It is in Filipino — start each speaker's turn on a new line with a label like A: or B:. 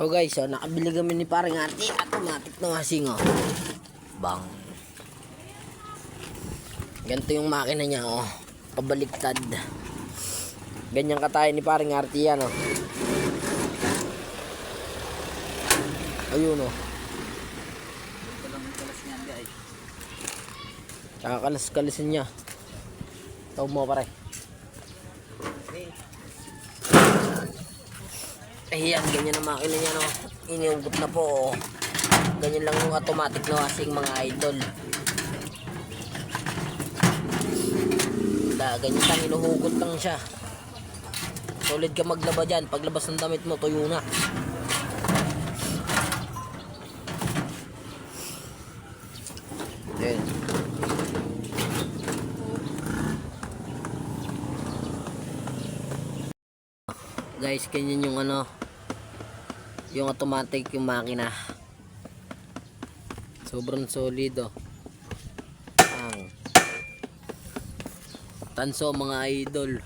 A: Oh guys, so nakabili kami ni paring ate automatic na washing oh. Bang. Ganito yung makina niya oh. Pabaliktad. Ganyan katayo ni paring arte yan oh. Ayun oh.
B: Ito lang yung guys.
A: Tsaka kalas-kalasin niya. Tawag mo pare. Ayan, ganyan ang makina niya no. Iniugot na po oh. Ganyan lang yung automatic na washing mga idol. Da, ganyan lang, inuhugot lang siya. Solid ka maglaba dyan. Paglabas ng damit mo, tuyo na. Ayan. Guys, ganyan yung ano, yung automatic yung makina. Sobrang solid oh. Ang tanso mga idol.